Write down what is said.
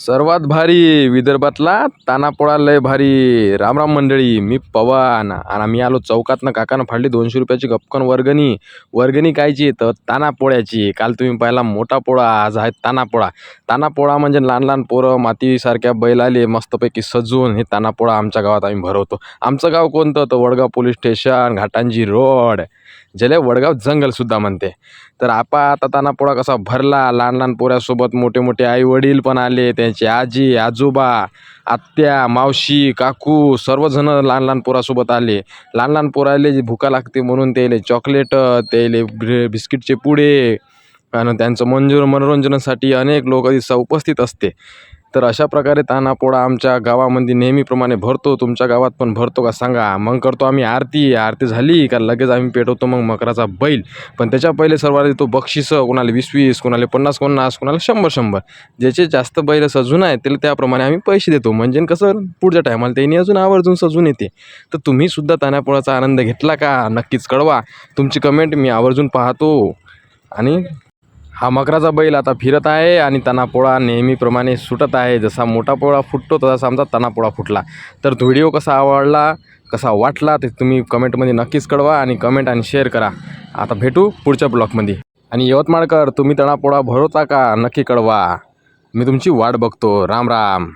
सर्वात भारी विदर्भातला तानापोळा लय भारी. रामराम मंडळी मी पवन. आणि आम्ही आलो चौकातनं काकानं फाडली दोनशे रुपयाची गपकन वर्गणी. वर्गणी कायची? तर तानापोळ्याची. काल तुम्ही पाहिला मोठा पोळा आज आहे तानापोळा. तानापोळा म्हणजे लहान लहान पोरं मातीसारख्या बैल आले मस्तपैकी सजून हे तानापोळा आमच्या गावात आम्ही भरवतो. आमचं गाव कोणतं? तर Vadgaon police station Ghatanji road. ज्याला वडगाव जंगलसुद्धा म्हणते. तर आपा आता तानापोळा कसा भरला लहान लहान पोऱ्यासोबत मोठे मोठे आई वडील पण आले त्यांचे आजी आजोबा आत्या मावशी काकू सर्वजण लहान लहान पोरासोबत आले. लहान लहान पोराले जी भुका लागते म्हणून त्याले चॉकलेट त्याले ब्रे बिस्किटचे पुडे आणि त्यांचं मंजूर मनोरंजनासाठी अनेक लोक दिवसा उपस्थित असते. तर अशा प्रकारे तानापोळा आमच्या गावामध्ये नेहमीप्रमाणे भरतो. तुमच्या गावात पण भरतो का सांगा. मग करतो आम्ही आरती. आरती झाली का लगेच आम्ही पेटवतो मग मकराचा बैल. पण त्याच्या पहिले सर्वात येतो बक्षिसं कोणाला वीस वीस कोणाला पन्नास पन्नास कोणाला शंभर शंभर ज्याचे जास्त बैल सजून आहे त्याला त्याप्रमाणे आम्ही पैसे देतो. म्हणजे कसं पुढच्या टायमाला त्यांनी अजून आवर्जून सजून येते. तर तुम्हीसुद्धा तानापोळाचा आनंद घेतला का? नक्कीच कळवा. तुमची कमेंट मी आवर्जून पाहतो. आणि हा मकराचा बैल आता फिरत आहे आणि तणापोळा नेहमीप्रमाणे सुटत आहे. जसा मोठा पोळा फुटतो तसा आमचा तणापोळा फुटला. तर व्हिडिओ कसा आवडला कसा वाटला ते तुम्ही कमेंटमध्ये नक्कीच कळवा आणि कमेंट आणि शेअर करा. आता भेटू पुढच्या ब्लॉगमध्ये. आणि यवतमाळकर तुम्ही तणापोळा भरवता का? नक्की कळवा. मी तुमची वाट बघतो. राम राम.